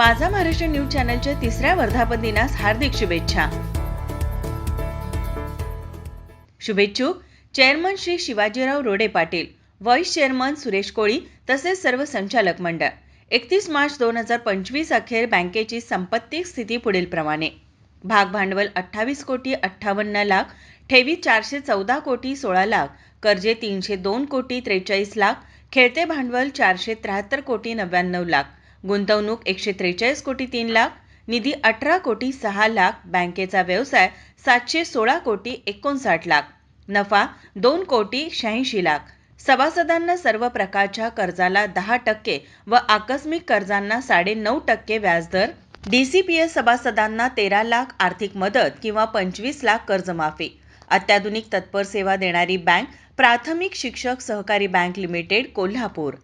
माझा महाराष्ट्र न्यूज चॅनलच्या तिसऱ्या वर्धापन दिनास हार्दिक शुभेच्छा. शुभेच्छुक chairman Shri Shivajirao Rode Patil vice chairman Suresh Koli तसेच सर्व संचालक मंडळ. एकतीस मार्च दोन हजार पंचवीस अखेर बँकेची संपत्ती स्थिती पुढीलप्रमाणे भाग भांडवल अठ्ठावीस कोटी अठ्ठावन्न लाख ठेवी चारशे चौदा कोटी सोळा लाख कर्जे तीनशे दोन कोटी त्रेचाळीस लाख खेळते भांडवल चारशे त्र्याहत्तर कोटी नव्याण्णव लाख. गुंतवणूक एकशे त्रेचाळीस कोटी तीन लाख निधी अठरा कोटी सहा लाख बँकेचा व्यवसाय सातशे सोळा कोटी एकोणसाठ लाख नफा दोन कोटी शहाऐंशी लाख. सभासदांना सर्व प्रकारच्या कर्जाला दहा टक्के व आकस्मिक कर्जांना साडे नऊ टक्के व्याजदर. डीसीपीएस सभासदांना तेरा लाख आर्थिक मदत किंवा पंचवीस लाख कर्जमाफी. अत्याधुनिक तत्पर सेवा देणारी बँक प्राथमिक शिक्षक सहकारी बँक लिमिटेड कोल्हापूर.